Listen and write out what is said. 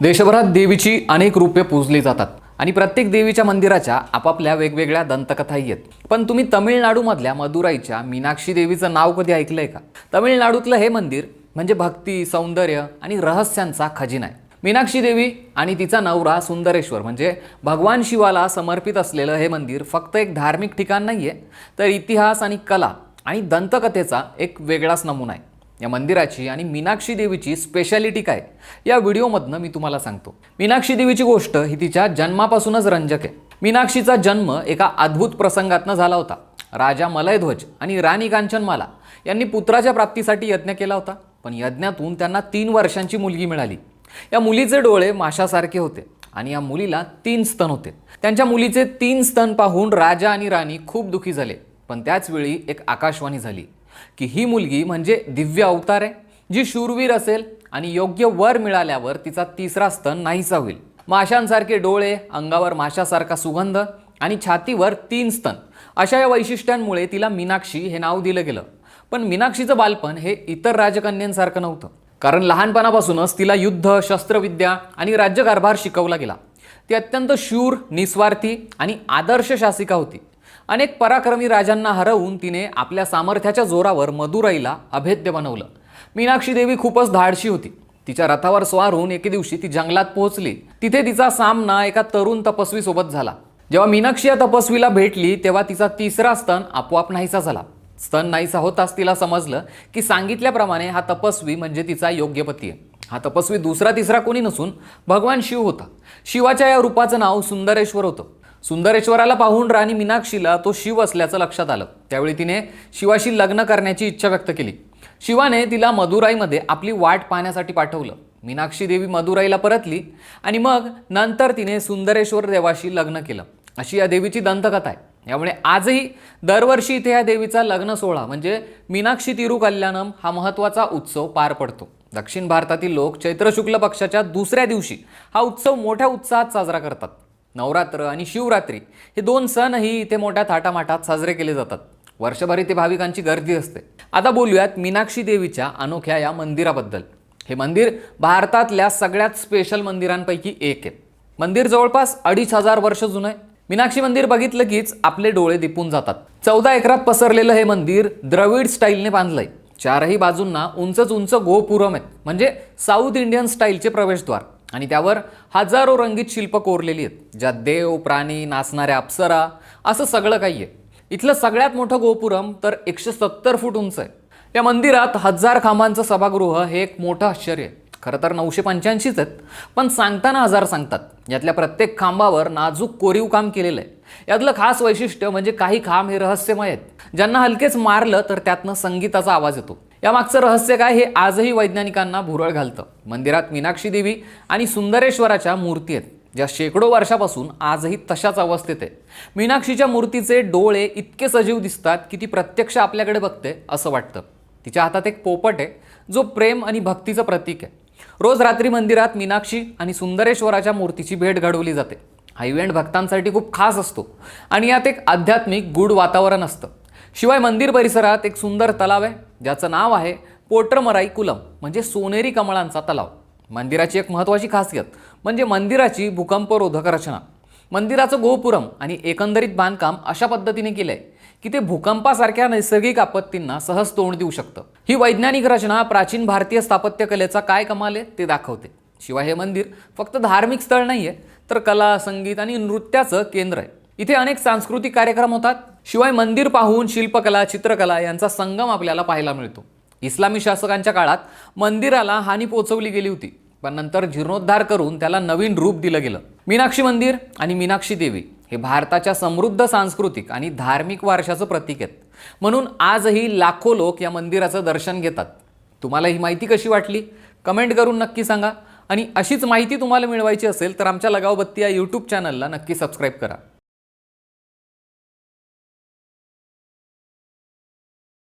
देशभरात देवीची अनेक रूपे पूजली जातात आणि प्रत्येक देवीच्या मंदिराच्या आपापल्या वेगवेगळ्या दंतकथाही आहेत. पण तुम्ही तमिळनाडूमधल्या मदुराईच्या मीनाक्षी देवीचं नाव कधी ऐकलंय का? तमिळनाडूतलं हे मंदिर म्हणजे भक्ती सौंदर्य आणि रहस्यांचा खजिना आहे. मीनाक्षी देवी आणि तिचा नवरा सुंदरेश्वर म्हणजे भगवान शिवाला समर्पित असलेलं हे मंदिर फक्त एक धार्मिक ठिकाण नाही आहे तर इतिहास आणि कला आणि दंतकथेचा एक वेगळाच नमुना आहे. या मंदिराची आणि मीनाक्षी देवीची स्पेशालिटी काय? या व्हिडिओमधनं मी तुम्हाला सांगतो. मीनाक्षी देवीची गोष्ट ही तिच्या जन्मापासूनच रंजक आहे. मीनाक्षीचा जन्म एका अद्भुत प्रसंगातनं झाला होता. राजा मलयध्वज आणि राणी कांचनमाला यांनी पुत्राच्या प्राप्तीसाठी यज्ञ केला होता. पण यज्ञातून त्यांना तीन वर्षांची मुलगी मिळाली. या मुलीचे डोळे माशासारखे होते आणि या मुलीला तीन स्तन होते. त्यांच्या मुलीचे तीन स्तन पाहून राजा आणि राणी खूप दुखी झाले. पण त्याच वेळी एक आकाशवाणी झाली. की ही मुलगी म्हणजे दिव्य अवतार आहे जी शूरवीर असेल आणि योग्य वर मिळाल्यावर तिचा तिसरा स्तन नाहीसा होईल. माशांसारखे डोळे अंगावर माशासारखा सुगंध आणि छातीवर तीन स्तन. अशा या वैशिष्ट्यांमुळे तिला मीनाक्षी हे नाव दिलं गेलं. पण मीनाक्षीचं बालपण हे इतर राजकन्यांसारखं नव्हतं. कारण लहानपणापासूनच तिला युद्ध शस्त्रविद्या आणि राज्यकारभार शिकवला गेला. ती अत्यंत शूर निस्वार्थी आणि आदर्श शासिका होती. अनेक पराक्रमी राजांना हरवून तिने आपल्या सामर्थ्याच्या जोरावर मदुराईला अभेद्य बनवलं. मीनाक्षी देवी खूपच धाडशी होती. तिच्या रथावर स्वार होऊन एके दिवशी ती जंगलात पोहोचली. तिथे तिचा सामना एका तरुण तपस्वी सोबत झाला. जेव्हा मीनाक्षी या तपस्वीला भेटली तेव्हा तिचा तिसरा स्तन आपोआप नाहीसा झाला. स्तन नाहीसा होताच तिला समजलं की सांगितल्याप्रमाणे हा तपस्वी म्हणजे तिचा योग्य पती आहे. हा तपस्वी दुसरा तिसरा कोणी नसून भगवान शिव होता. शिवाच्या या रूपाचं नाव सुंदरेश्वर होतं. सुंदरेश्वराला पाहून राणी मीनाक्षीला तो शिव असल्याचं लक्षात आलं. त्यावेळी तिने शिवाशी लग्न करण्याची इच्छा व्यक्त केली. शिवाने तिला मदुराईमध्ये आपली वाट पाहण्यासाठी पाठवलं. मीनाक्षी देवी मदुराईला परतली आणि मग नंतर तिने सुंदरेश्वर देवाशी लग्न केलं. अशी या देवीची दंतकथा आहे. यामुळे आजही दरवर्षी इथे या देवीचा लग्न सोहळा म्हणजे मीनाक्षी तिरुकल्याणम हा महत्त्वाचा उत्सव पार पडतो. दक्षिण भारतातील लोक चैत्र शुक्ल पक्षाच्या दुसऱ्या दिवशी हा उत्सव मोठ्या उत्साहात साजरा करतात. नवरात्र आणि शिवरात्री हे दोन सणही इथे मोठ्या थाटामाटात साजरे केले जातात. वर्षभर इथे भाविकांची गर्दी असते. आता बोलूयात मीनाक्षी देवीच्या अनोख्या या मंदिराबद्दल. हे मंदिर भारतातल्या सगळ्यात स्पेशल मंदिरांपैकी एक आहे. मंदिर जवळपास अडीच हजार वर्ष जुनं आहे. मीनाक्षी मंदिर बघितलं कीच आपले डोळे दिपून जातात. चौदा एकरात पसरलेलं हे मंदिर द्रविड स्टाईलने बांधलंय. चारही बाजूंना उंचच उंच गोपुरम आहेत. म्हणजे साऊथ इंडियन स्टाईलचे प्रवेशद्वार. आणि त्यावर हजारो रंगीत शिल्प कोरलेली आहेत ज्यात देव प्राणी नाचणाऱ्या अप्सरा असं सगळं काही आहे इथलं सगळ्यात मोठं गोपुरम तर एकशे सत्तर फूट उंच आहे. या मंदिरात हजार खांबांचं सभागृह हे एक मोठं आश्चर्य आहे. खरं तर नऊशे पंच्याऐंशीच आहेत पण सांगताना हजार सांगतात. यातल्या प्रत्येक खांबावर नाजूक कोरीव काम केलेलं आहे. यातलं खास वैशिष्ट्य म्हणजे काही खांब हे रहस्यमय आहेत. ज्यांना हलकेच मारलं तर त्यातनं संगीताचा आवाज येतो. यामागचं रहस्य काय हे आजही वैज्ञानिकांना भुरळ घालतं. मंदिरात मीनाक्षी देवी आणि सुंदरेश्वराच्या मूर्ती आहेत ज्या शेकडो वर्षापासून आजही तशाच अवस्थेत आहे मीनाक्षीच्या मूर्तीचे डोळे इतके सजीव दिसतात की ती प्रत्यक्ष आपल्याकडे बघते असं वाटतं. तिच्या हातात एक पोपट आहे जो प्रेम आणि भक्तीचं प्रतीक आहे. रोज रात्री मंदिरात मीनाक्षी आणि सुंदरेश्वराच्या मूर्तीची भेट घडवली जाते. हा इव्हेंट भक्तांसाठी खूप खास असतो आणि यात एक आध्यात्मिक गूढ वातावरण असतं. शिवाय मंदिर परिसरात एक सुंदर तलाव आहे ज्याचं नाव आहे पोटरमराई कुलम म्हणजे सोनेरी कमळांचा तलाव. मंदिराची एक महत्त्वाची खासियत म्हणजे मंदिराची भूकंपरोधक रचना. मंदिराचं गोपुरम आणि एकंदरीत बांधकाम अशा पद्धतीने केलं आहे की ते भूकंपासारख्या नैसर्गिक आपत्तींना सहज तोंड देऊ शकतं. ही वैज्ञानिक रचना प्राचीन भारतीय स्थापत्यकलेचा काय कमाल आहे ते दाखवते. शिवाय हे मंदिर फक्त धार्मिक स्थळ नाही आहे तर कला संगीत आणि नृत्याचं केंद्र आहे. इथे अनेक सांस्कृतिक कार्यक्रम होतात शिवाय मंदिर पाहून शिल्पकला चित्रकला यांचा संगम आपल्याला पाहायला मिळतो. इस्लामी शासकांच्या काळात मंदिराला हानी पोचवली गेली होती. पण नंतर जीर्णोद्धार करून त्याला नवीन रूप दिलं गेलं. मीनाक्षी मंदिर आणि मीनाक्षी देवी हे भारताच्या समृद्ध सांस्कृतिक आणि धार्मिक वारशाचं प्रतीक आहेत. म्हणून आजही लाखो लोक या मंदिराचं दर्शन घेतात. तुम्हाला ही माहिती कशी वाटली? कमेंट करून नक्की सांगा. आणि अशीच माहिती तुम्हाला मिळवायची असेल तर आमच्या लगावबत्ती या यूट्यूब चॅनलला नक्की सबस्क्राईब करा.